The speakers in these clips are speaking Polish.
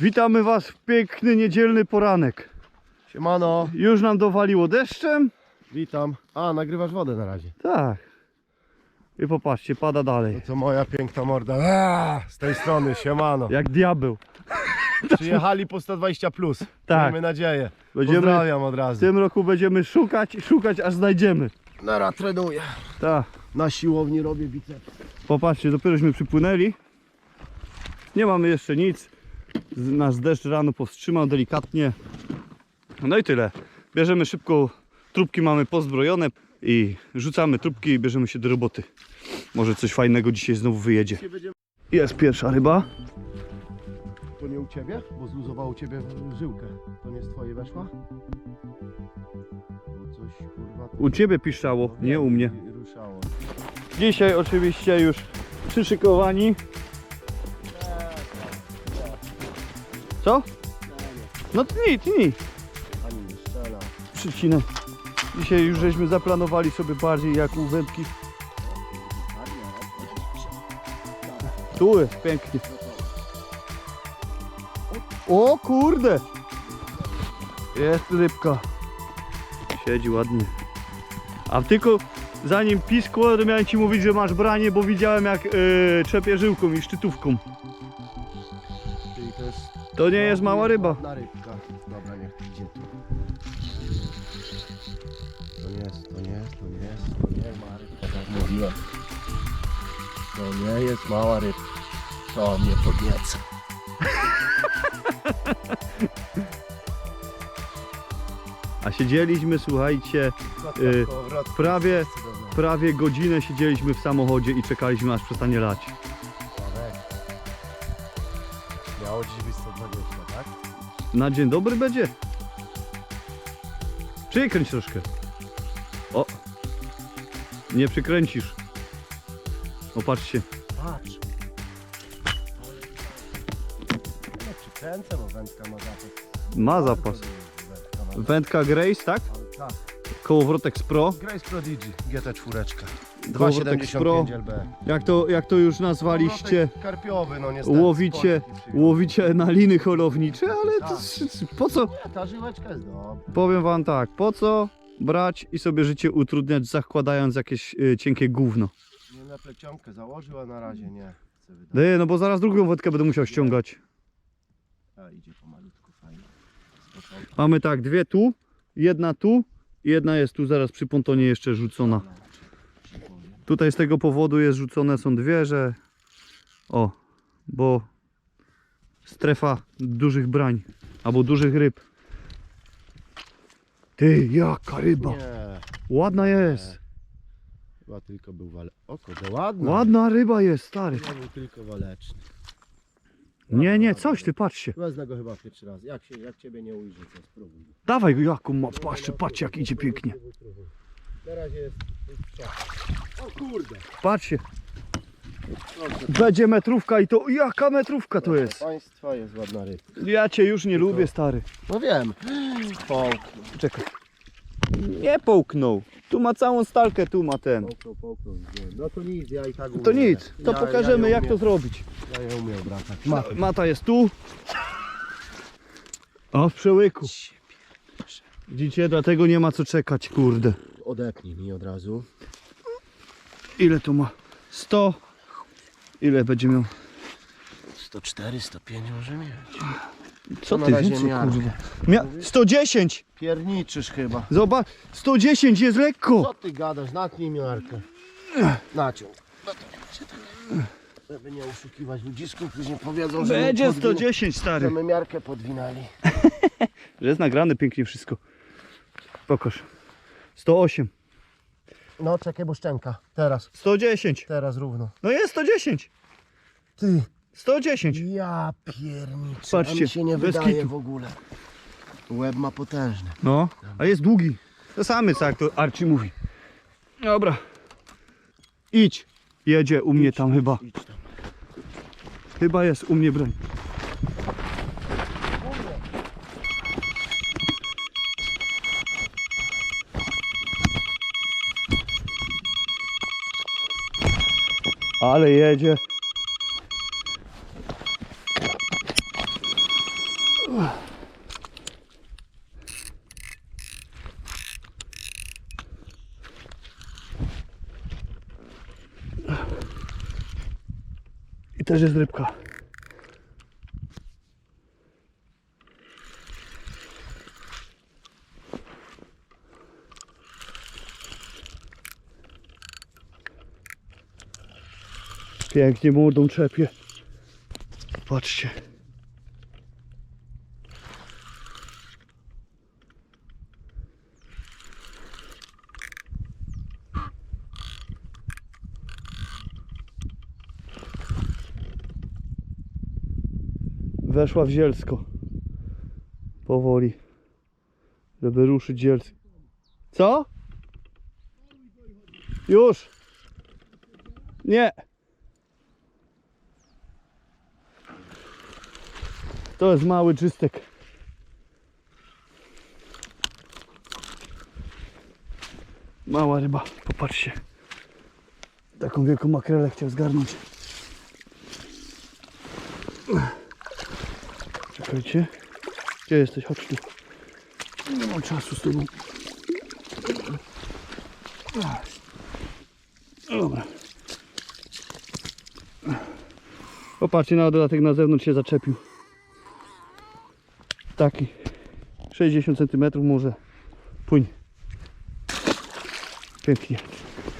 Witamy Was w piękny niedzielny poranek. Siemano, Już nam dowaliło deszczem? witam. A, nagrywasz wodę na razie. Tak. I popatrzcie, pada dalej. To moja piękna morda. Aaa, z tej strony, siemano. Jak diabeł. Przyjechali po 120 plus. Tak. Miejmy nadzieję. Będziemy, Pozdrawiam od w razu. tym roku będziemy szukać i szukać, aż znajdziemy. Nara trenuję. Tak. Na siłowni robię biceps. Popatrzcie, dopierośmy przypłynęli. Nie mamy jeszcze nic. Nasz deszcz rano powstrzymał delikatnie. No i tyle. Bierzemy szybko, trubki mamy pozbrojone i rzucamy trubki i bierzemy się do roboty. Może coś fajnego dzisiaj znowu wyjedzie. Jest pierwsza ryba. To nie u ciebie? Bo zluzowało ciebie żyłkę. To nie z twojej weszła? Bo coś kurwa... U ciebie piszczało, nie u mnie. Ruszało. Dzisiaj oczywiście już przyszykowani. Co? No tnij, tnij. Ani nie strzela. Przycinę. Dzisiaj już żeśmy zaplanowali sobie bardziej jak u wędki. Tu jest pięknie. O kurde! Jest rybka. Siedzi ładnie. A tylko zanim piskło, to miałem ci mówić, że masz branie, bo widziałem jak yy, trzepie żyłką i szczytówką. Czyli to jest... To nie jest mała ryba. Ładna rybka. Dobra, niech idzie tu. To nie jest, to nie jest, to nie jest, to nie mała rybka, tak mówiłem. To nie jest mała rybka. To mnie podnieca. A siedzieliśmy, słuchajcie, Y, prawie- prawie godzinę siedzieliśmy w samochodzie i czekaliśmy aż przestanie lać. Na dzień dobry będzie. Przykręć troszkę. O! Nie przykręcisz. O, patrzcie. Patrz. No przykręcę, bo wędka ma zapas. Ma zapas. Wędka ma Wędka Grace, tak? Tak. Kołowrotek z Pro. Grace Prodigy, GT4. Kołowrotek z Pro. 2,75 LB. Jak to, jak to już nazwaliście? Karpiowy, no niestety. Łowicie, przyjechał. łowicie na liny holownicze, ale to, po co? Nie, ta żyłeczka jest dobra. Powiem wam tak, po co brać i sobie życie utrudniać zakładając jakieś y, cienkie gówno? Nie na plecionkę założył, a na razie nie. Chcę wydać. Dej, no bo zaraz drugą wędkę będę musiał ściągać. A idzie pomalutku, fajnie. Spokojnie. Mamy tak, dwie tu, jedna tu i jedna jest tu zaraz przy pontonie jeszcze rzucona. Tutaj z tego powodu jest rzucone są dwie, że o, bo strefa dużych brań albo dużych ryb. Ty, jaka ryba! Nie, Ładna jest! chyba tylko był wale... O kurde, ładna. Ładna ryba jest, stary. Chyba był tylko waleczny. Nie, nie, coś ty, patrzcie. Wezmę go chyba pierwszy raz. Jak, się, jak ciebie nie ujrzy, to spróbuj. Dawaj go, jaką ma, patrzcie, patrzcie jak idzie pięknie. Na razie jest, jest. O kurde. Patrzcie, Proszę będzie metrówka i to, jaka metrówka to jest? Państwa jest ładna ryba. Ja cię już nie lubię, stary. No wiem. Połknął, Czekaj. Nie połknął. Tu ma całą stalkę, tu ma ten. połknął, połknął. No to nic, ja i tak umiem. To nic, to Ja- pokażemy ja jak to zrobić. Ja nie umiem wracać. Mata. Mata jest tu. O, w przełyku. Widzicie, dlatego nie ma co czekać, kurde. Odepnij mi od razu. Ile tu ma? 100. Ile będzie miał? 104, 105 może mieć. Co na ty razie więcej, miarkę. kurwa? Mia 110! Pierniczysz chyba. Zobacz, 110 jest lekko! Co ty gadasz? Natnij miarkę. Naciąg. No to się tak. Żeby nie oszukiwać ludzisków, później powiedzą, że Będzie my, podwin- 110, że stary. my miarkę podwinęli. Że jest nagrane pięknie wszystko. Pokaż. 108. No czekaj, bo szczęka. Teraz, 110. teraz równo. No jest 110. Ty. 110. Ja pierniczę. Patrzcie, mi się nie bez wydaje kitu. w ogóle. Łeb ma potężny. No, a jest długi. To samy co jak to Archie mówi. Dobra. Idź. Jedzie u mnie tam chyba. Idź tam. Chyba jest u mnie broń. Ale jedzie. I też jest rybka. Pięknie mordą trzepie. Patrzcie. Weszła w zielsko. Powoli. Żeby ruszyć zielsko. Co? Już. Nie. To jest mały czystek. Mała ryba, popatrzcie. Taką wielką makrelę chciał zgarnąć. Czekajcie. Gdzie jesteś? Chodź tu. Nie mam czasu z tobą. Dobra. Popatrzcie na dodatek na zewnątrz się zaczepił. Taki. 60 cm może. Płyń. Pięknie.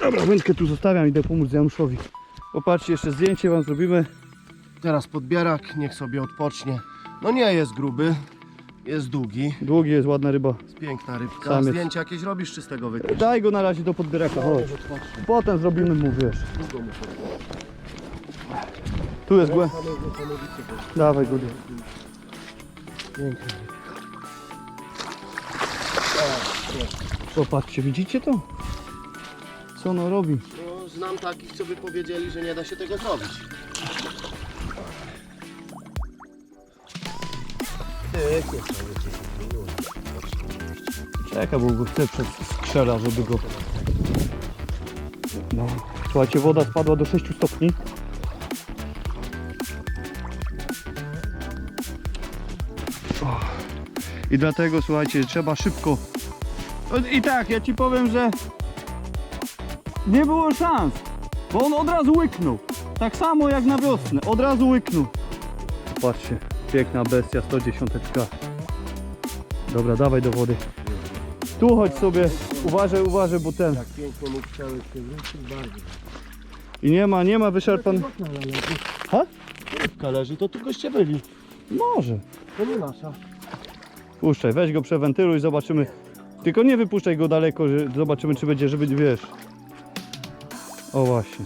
Dobra, wędkę tu zostawiam, idę pomóc Januszowi. Popatrzcie, jeszcze zdjęcie wam zrobimy. Teraz podbierak, niech sobie odpocznie. No nie jest gruby, jest długi. Długi jest ładna ryba. Jest piękna rybka. Samiec. Zdjęcia jakieś robisz czy z tego wytniesz? Daj go na razie do podbieraka, chodź. Potem zrobimy mu, wiesz. Tu jest głę. Dawaj go. Piękna. Popatrzcie, widzicie to? Co ono robi? No, znam takich, co by powiedzieli, że nie da się tego zrobić. Pięknie Czekaj, bo go chcę przez skrzela, żeby go... No. Słuchajcie, woda spadła do 6 stopni. I dlatego, słuchajcie, trzeba szybko... I tak, ja ci powiem, że... Nie było szans, bo on od razu łyknął. Tak samo jak na wiosnę, od razu łyknął. Patrzcie, piękna bestia, 110. Dobra, dawaj do wody. Tu chodź sobie, uważaj, uważaj, bo ten. Tak pięknie mu chciały się wrócić bardzo. I nie ma, nie ma wyszarpan. Ha? Rybka leży, to tu goście byli. Może. To nie nasza. Puszczaj, weź go, przewentyluj, zobaczymy. Tylko nie wypuszczaj go daleko, że zobaczymy czy będzie, żeby wiesz. O właśnie.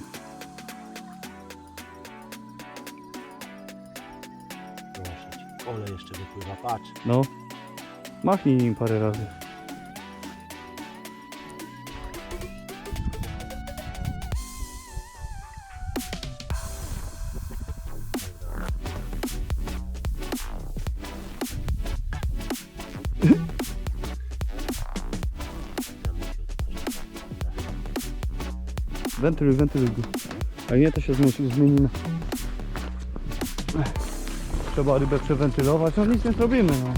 Proszę cię. Ole jeszcze wypływa, patrz. No. Machnij nim parę razy. Wentyluj, wentyluj go. A nie, to się zmi- zmienimy. Trzeba rybę przewentylować, no nic nie zrobimy, no.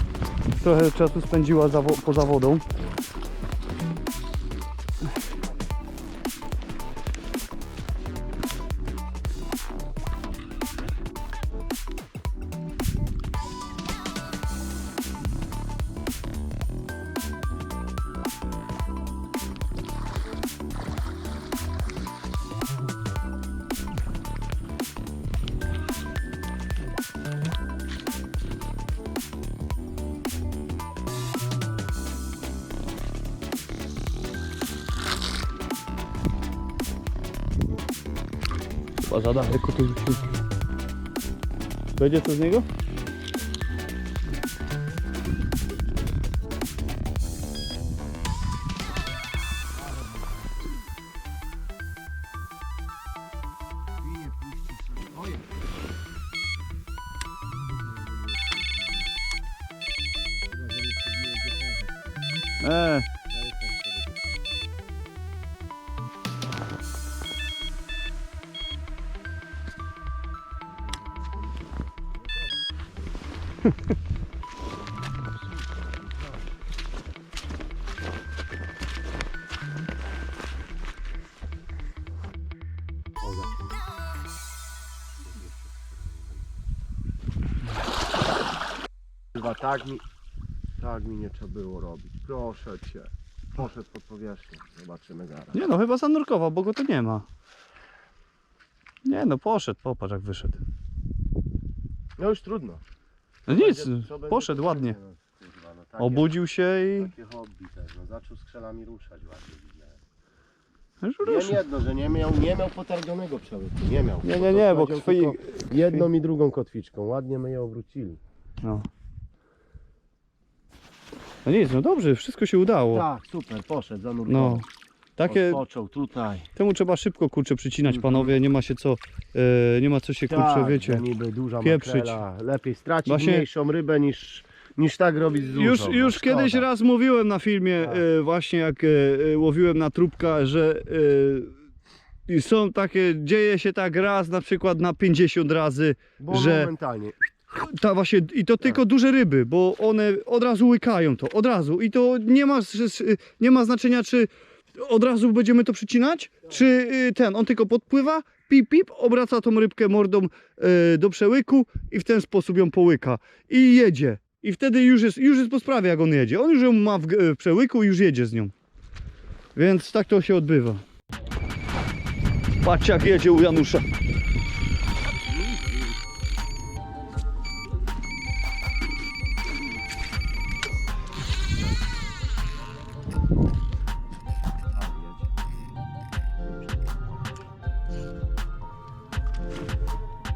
Trochę czasu spędziła poza wodą. Za daleko to rzucił. Będzie to z niego? Chyba tak mi, tak mi nie trzeba było robić. Proszę cię. Poszedł pod powierzchnię. Zobaczymy zaraz. Nie no, chyba zanurkował, bo go tu nie ma. Nie no, poszedł, popatrz jak wyszedł. No już trudno. No nic, Będzie- co będzie, poszedł ładnie. no, kurwa, no takie- Obudził się i Takie hobby też. No zaczął skrzelami ruszać ładnie. widziałem. już Wiem ruszył. jedno, że nie miał, nie miał potarganego przełyku. Nie miał. Nie, nie, nie, bo krwi... tylko Jedną i drugą kotwiczką. Ładnie my je obrócili. No. no nic, no dobrze, wszystko się udało. Tak, super, poszedł, zanurkował. No. Takie, Odpoczął tutaj. temu trzeba szybko kurczę przycinać Mhm. panowie, nie ma się co, e, nie ma co się kurczę, tak, wiecie. niby duża pieprzyć. makrela. Lepiej stracić Właśnie- mniejszą rybę niż, niż tak robić z dużą. Już, no, już szkoda. kiedyś raz mówiłem na filmie, Tak. e, właśnie jak e, e, łowiłem na trubka, że e, i są takie, dzieje się tak raz na przykład na 50 razy, Bo że- momentalnie. ta właśnie, i to tylko duże ryby, bo one od razu łykają to, od razu i to nie ma, nie ma znaczenia czy od razu będziemy to przycinać, czy y, ten, on tylko podpływa, pip pip, obraca tą rybkę mordą e, do przełyku i w ten sposób ją połyka i jedzie. I wtedy już jest, już jest po sprawie jak on jedzie, on już ją ma w, w przełyku i już jedzie z nią. Więc tak to się odbywa. Patrz jak jedzie u Janusza.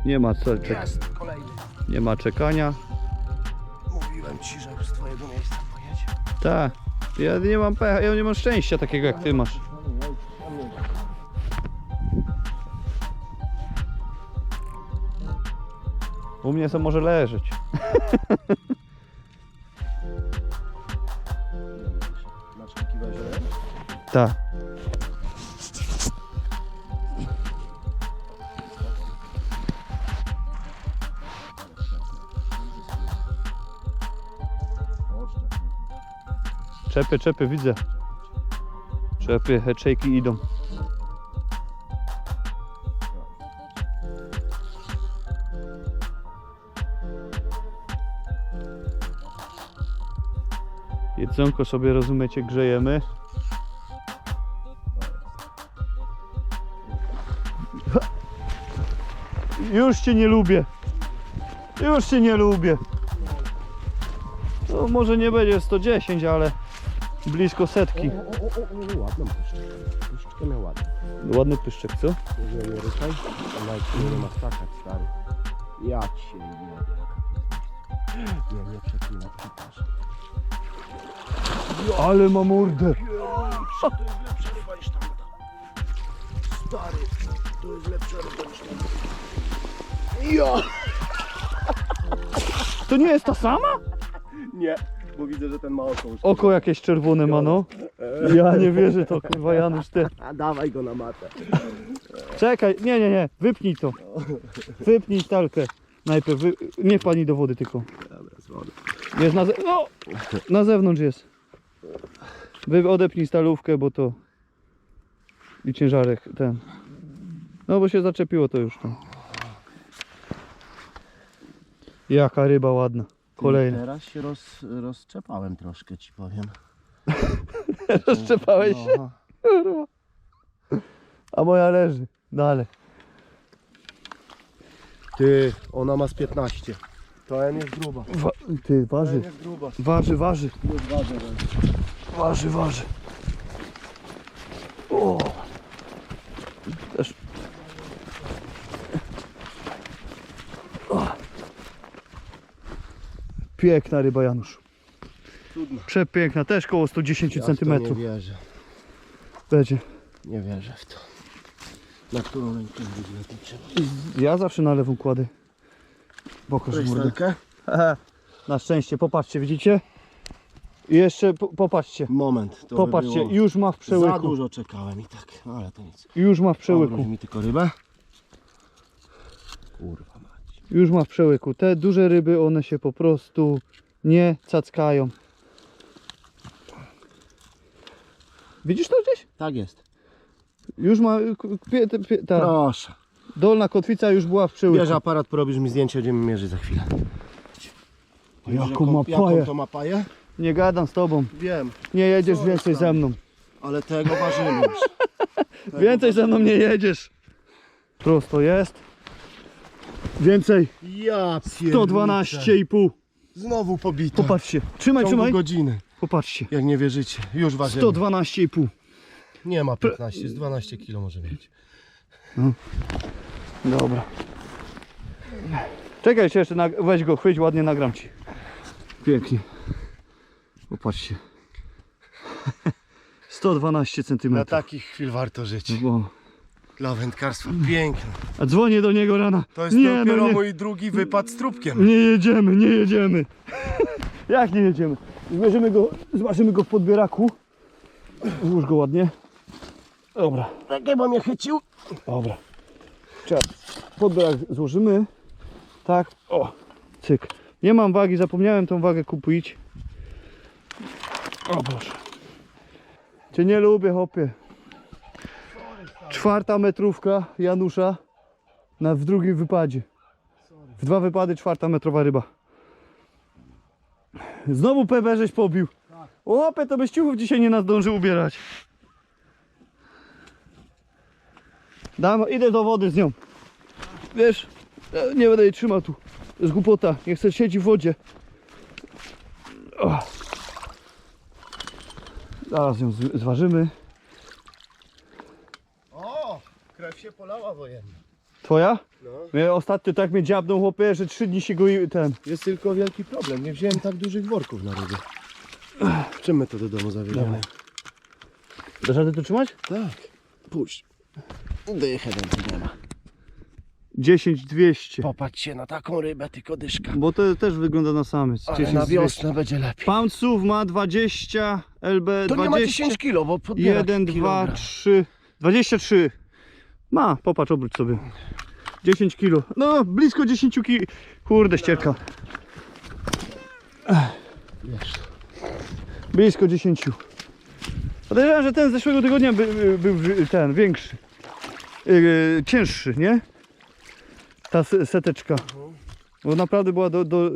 Nie ma co, czek- Jest kolejny. nie ma czekania. Mówiłem ci, że z twojego miejsca pojedzie. Tak. Ja nie mam pecha, ja nie mam szczęścia takiego jak ty masz. U mnie to może leżeć. Kiwerze? Tak. Czepy, czepy, widzę. Czepy, heczejki idą. Jedzonko sobie, rozumiecie, grzejemy. Już cię nie lubię. Już cię nie lubię. No, może nie będzie 110, ale blisko setki. O, o, o, o, ładną puszczkę. Puszczkę miał ładną. Ładny pyszczek, co? Nie, nie ruszaj. Jak nie ma skakać, stary. Ja cię nie Nie, nie przepraszam. Ale ma mordę. To jest lepsza ryba niż tamta. Stary, to jest lepsza ryba niż tamta. Ja! To nie jest ta sama? Nie, bo widzę, że ten ma oko już. Oko jakieś czerwone ma, no. Ja nie wierzę to, kurwa Janusz, ty. A dawaj go na matę. Czekaj, nie, nie, nie, wypnij to. Wypnij talkę. Najpierw, wy... nie wpadnij do wody tylko. Dobra, z wody. Jest na, ze... no, na zewnątrz jest. Wy odepnij stalówkę, bo to i ciężarek ten. No bo się zaczepiło to już tam. Jaka ryba ładna. Kolejna. Teraz się roz, rozczepałem troszkę, ci powiem. Rozczepałeś się? No, Kurwa. A moja leży. Dalej. Ty, ona ma z 15. To N jest gruba. Wa ty, waży. N jest gruba. Waży, waży. Już ważę, Waży, waży. O. Piękna ryba Janusz. Cudno. Przepiękna, też koło 110 Ja cm nie wierzę. będzie. Nie wierzę w to. Na którą rękę? Ja zawsze na lewą kładę. Pokaż mordę. Na szczęście, popatrzcie, widzicie? I jeszcze po, popatrzcie. Moment, to Popatrzcie, by już ma w Za przełyku. dużo czekałem i tak, ale to nic. Już ma w przełyku. Mi tylko rybę. Kurwa. Już ma w przełyku. Te duże ryby, one się po prostu nie cackają. Widzisz to gdzieś? Tak jest. Już ma. Pie, pie, ta Proszę. dolna kotwica już była w przełyku. Bierz aparat, porobisz mi zdjęcie, będziemy mierzyć za chwilę. Jaką Jaką- ma Jaką paję? to ma paję? Nie gadam z tobą. Wiem, Nie jedziesz więcej ze mną. ale tego ważymy już. Tego Więcej ze mną nie jedziesz. Prosto jest. Więcej. Ja pierniczę. 112,5. Znowu pobite. Popatrzcie. Trzymaj, W ciągu trzymaj. godziny. Popatrzcie. Jak nie wierzycie. Już ważymy. 112,5. Nie ma 15, z 12 kilo może mieć. Dobra. Czekaj jeszcze, jeszcze weź go, chwyć, ładnie nagram ci. Pięknie. Popatrzcie. 112 cm. Na takich chwil warto żyć. Dla wędkarstwa piękne. A dzwonię do niego rana. To jest nie, dopiero no nie, mój drugi wypad z trupkiem. nie jedziemy, nie jedziemy. Jak nie jedziemy? Zmierzymy go, zobaczymy go w podbieraku. Włóż go ładnie. Dobra, Czekaj, bo mnie chycił. dobra. Czekaj, podbierak złożymy. Tak, o, cyk. Nie mam wagi, zapomniałem tą wagę kupić. O proszę. Cię nie lubię, chłopie. Czwarta metrówka Janusza na, w drugim wypadzie. W dwa wypady czwarta metrowa ryba. Znowu PB żeś pobił. Łapie, to byś ciuchów dzisiaj nie nadążył ubierać. Dam, idę do wody z nią. Wiesz, nie będę jej trzymał tu. To jest głupota. Nie chcę siedzieć w wodzie. O. Zaraz ją zważymy. O, krew się polała wojenna. Twoja? No. Mnie ostatnio tak mnie dziabnął chłopie, że trzy dni się goi ten. Jest tylko wielki problem. Nie wziąłem tak dużych worków na rybę. Czym my to do domu zawieziemy? Dasz radę to trzymać? Tak. Puść. Dychę więcej nie ma. 10 200. Popatrzcie na taką rybę, tylko dyszka. Bo to też wygląda na samiec. Ale 10 na 200. wiosnę będzie lepiej. Pound sów ma 20, LB To 20. nie ma 10 kilo, bo podbiera 1, 2, kilogram. 3, 23. Ma, popatrz, obróć sobie. 10 kilo. No, blisko 10 kilo. Kurde, ścierka. Blisko 10. Podejrzewam, że ten z zeszłego tygodnia by, by, był ten większy. Yy, cięższy, nie? Ta se- seteczka. Bo naprawdę była do, do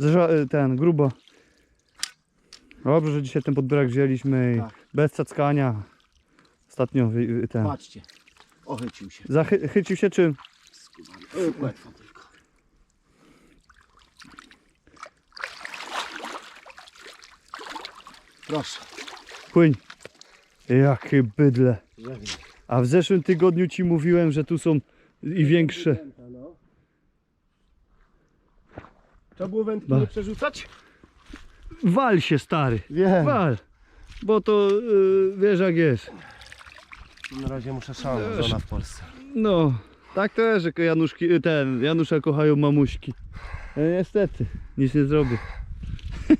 yy, ten, gruba. Dobrze, że dzisiaj ten podbierak wzięliśmy i Tak. bez cackania. Ostatnio ten. Patrzcie. Ochycił się. Zachycił się czym? Skubany. Tylko. Proszę. Płyń. Jakie bydle. A w zeszłym tygodniu ci mówiłem, że tu są i większe. Trzeba było wędki Ba. nie przerzucać? Wal się stary. Wiem. Wal. Bo to yy, wiesz jak jest. Na razie muszę szaleć, żona w Polsce. No, tak to jest, że Januszki, ten, Janusza kochają mamuśki. No niestety, nic nie zrobię.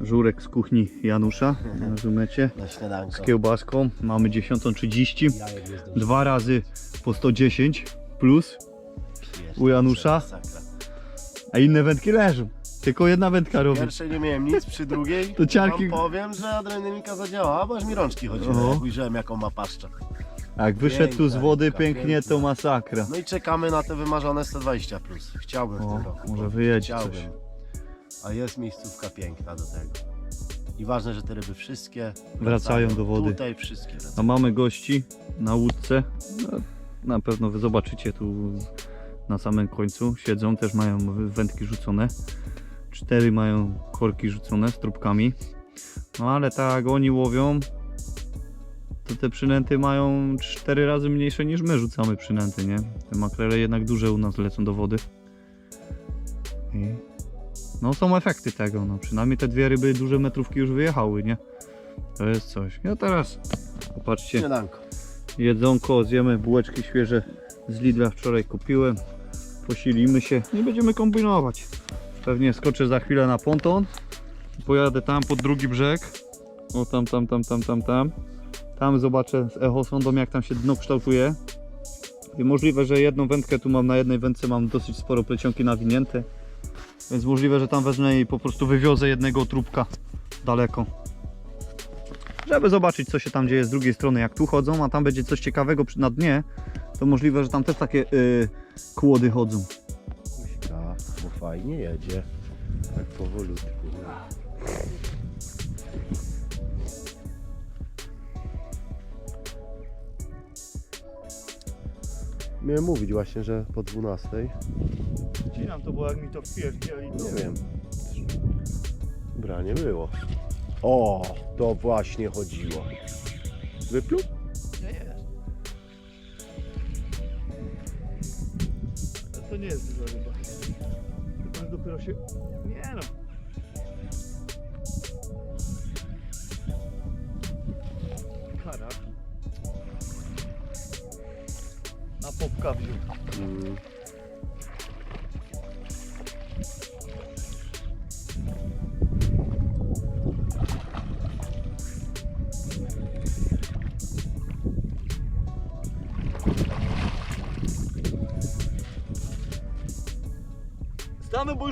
Żurek z kuchni Janusza, rozumiecie? Na śniadanko. Z kiełbaską, mamy 10.30, Jajek nie zdążyłem. dwa razy po 110 plus, u Janusza? masakra. a inne wędki leżą. Tylko jedna wędka robi. Pierwszej nie miałem nic, przy drugiej To ciarki- wam powiem, że adrenalinka zadziałała, bo aż mi rączki chodziły, O. jak ujrzałem jaką ma paszczę. Jak wyszedł tu z Piękna wody rybka, pięknie, to piękna. masakra. No i czekamy na te wymarzone 120 plus. Chciałbym w O, tym roku. może wyjedzie Chciałbym. coś. A jest miejscówka piękna do tego. I ważne, że te ryby wszystkie Wracają do wody. Tutaj wszystkie wracają. A mamy gości na łódce. No, na pewno wy zobaczycie tu na samym końcu. Siedzą, też mają wędki rzucone. Cztery mają korki rzucone z trubkami. No ale tak oni łowią, to te przynęty mają cztery razy mniejsze niż my rzucamy przynęty, nie? Te makrele jednak duże u nas lecą do wody. I no są efekty tego, no przynajmniej te dwie ryby duże metrówki już wyjechały, nie? To jest coś. Ja teraz, popatrzcie, Śniadanko. jedzonko, zjemy bułeczki świeże z Lidla wczoraj kupiłem. Posilimy się i będziemy kombinować. Pewnie skoczę za chwilę na ponton. Pojadę tam pod drugi brzeg. O tam, tam, tam, tam, tam, tam. Tam zobaczę z echosondą jak tam się dno kształtuje. I możliwe, że jedną wędkę tu mam, na jednej wędce mam dosyć sporo plecionki nawinięte. Więc możliwe, że tam wezmę i po prostu wywiozę jednego trupka daleko żeby zobaczyć co się tam dzieje z drugiej strony jak tu chodzą, a tam będzie coś ciekawego na dnie, to możliwe, że tam też takie y, kłody chodzą. Fajnie jedzie. Tak powolutku. Miałem mówić właśnie, że po 12. Wcinam to, bo jak mi to wpierdzieli, Nie wiem. Branie było. O, to właśnie chodziło. Wypluł? Nie jest. To nie jest duża ryba. Dopiero się... Nie no. Kara. Na popka wziął. Mm.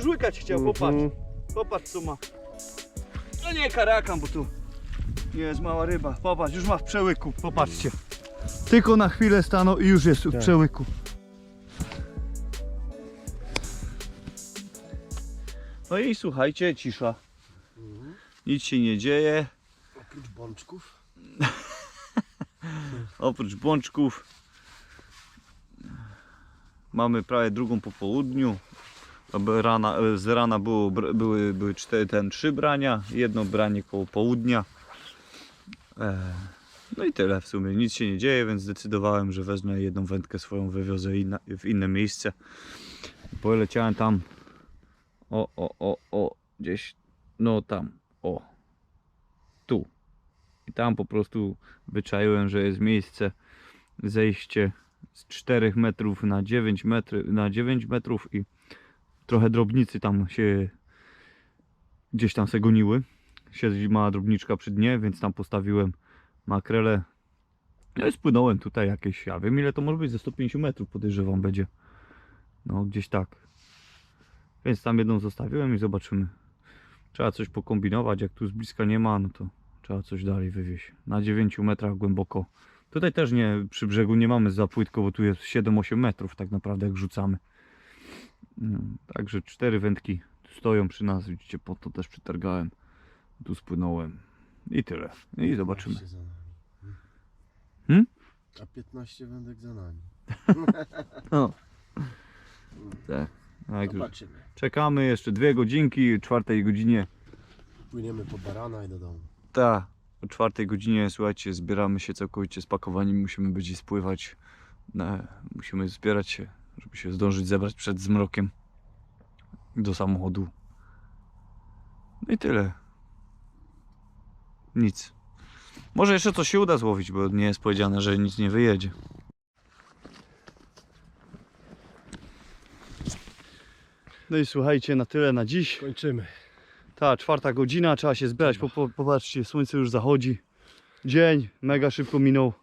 Stanę, bo już łykać chciał, popatrz. Mhm. Popatrz co ma. To nie karakan, bo tu nie jest mała ryba. Popatrz, już ma w przełyku, popatrzcie. Tylko na chwilę stanął i już jest w Tak. przełyku. No i słuchajcie, cisza. Nic się nie dzieje, Oprócz bączków. oprócz bączków. Mamy prawie drugą po południu. Rana, e, z rana było, były, były cztery, ten, trzy brania, jedno branie koło południa. E, no i tyle w sumie, nic się nie dzieje, więc zdecydowałem, że wezmę jedną wędkę swoją, wywiozę inna, w inne miejsce. Poleciałem tam, o, o, o, o, gdzieś, no tam, o, tu. I tam po prostu wyczaiłem, że jest miejsce, zejście z 4 metrów na 9 metrów, na 9 metrów i trochę drobnicy tam się gdzieś tam se goniły. Siedzi mała drobniczka przy dnie, więc tam postawiłem makrele. No i spłynąłem tutaj jakieś, ja wiem ile to może być, ze 150 metrów podejrzewam będzie. No gdzieś tak. Więc tam jedną zostawiłem i zobaczymy. Trzeba coś pokombinować, jak tu z bliska nie ma, no to trzeba coś dalej wywieźć. Na 9 metrach głęboko. Tutaj też nie, przy brzegu nie mamy za płytko, bo tu jest 7-8 metrów tak naprawdę jak rzucamy. No, Także cztery wędki stoją przy nas, widzicie, po to też przytargałem. Tu spłynąłem. I tyle. I zobaczymy. 15 za nami. Hmm? A 15 wędek za nami. No. Tak. tak już. Zobaczymy. Czekamy jeszcze dwie godzinki, czwartej godzinie. Płyniemy po barana i do domu. Ta, o czwartej godzinie, słuchajcie, zbieramy się całkowicie spakowani, musimy być i spływać. No, musimy zbierać się, żeby się zdążyć zebrać przed zmrokiem do samochodu. No i tyle. Nic. Może jeszcze coś się uda złowić, bo nie jest powiedziane, że nic nie wyjedzie. No i słuchajcie, na tyle na dziś. Kończymy. Ta czwarta godzina, trzeba się zbierać. Po, po, popatrzcie, słońce już zachodzi. Dzień mega szybko minął.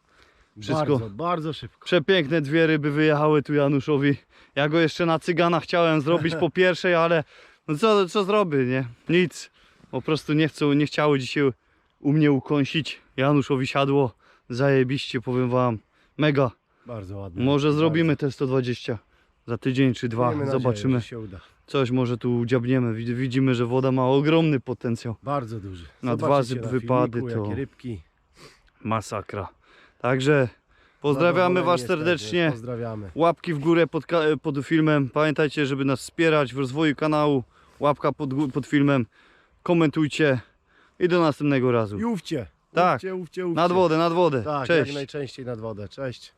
Wszystko. Bardzo, bardzo szybko. Przepiękne dwie ryby wyjechały tu Januszowi. Ja go jeszcze na cygana chciałem zrobić po pierwszej, ale no co, co zrobię, nie? Nic. Po prostu nie chcą, nie chciały dzisiaj u mnie ukąsić. Januszowi siadło. Zajebiście, powiem wam. Mega. Bardzo ładnie. Może Bardzo. zrobimy te 120 za tydzień czy dwa. Miejmy Zobaczymy. się uda. Coś może tu udziabniemy. Wid- Widzimy, że woda ma ogromny potencjał. Bardzo duży. Na dwa Zobaczycie zyb wypady filmiku, to-. Masakra. Także pozdrawiamy Was serdecznie. Pozdrawiamy. Łapki w górę pod, pod filmem. Pamiętajcie, żeby nas wspierać w rozwoju kanału. Łapka pod, pod filmem. Komentujcie. I do następnego razu. I ówcie. Tak. Ówcie, ówcie, ówcie. Nad wodę, nad wodę. Tak, Cześć. jak najczęściej nad wodę. Cześć.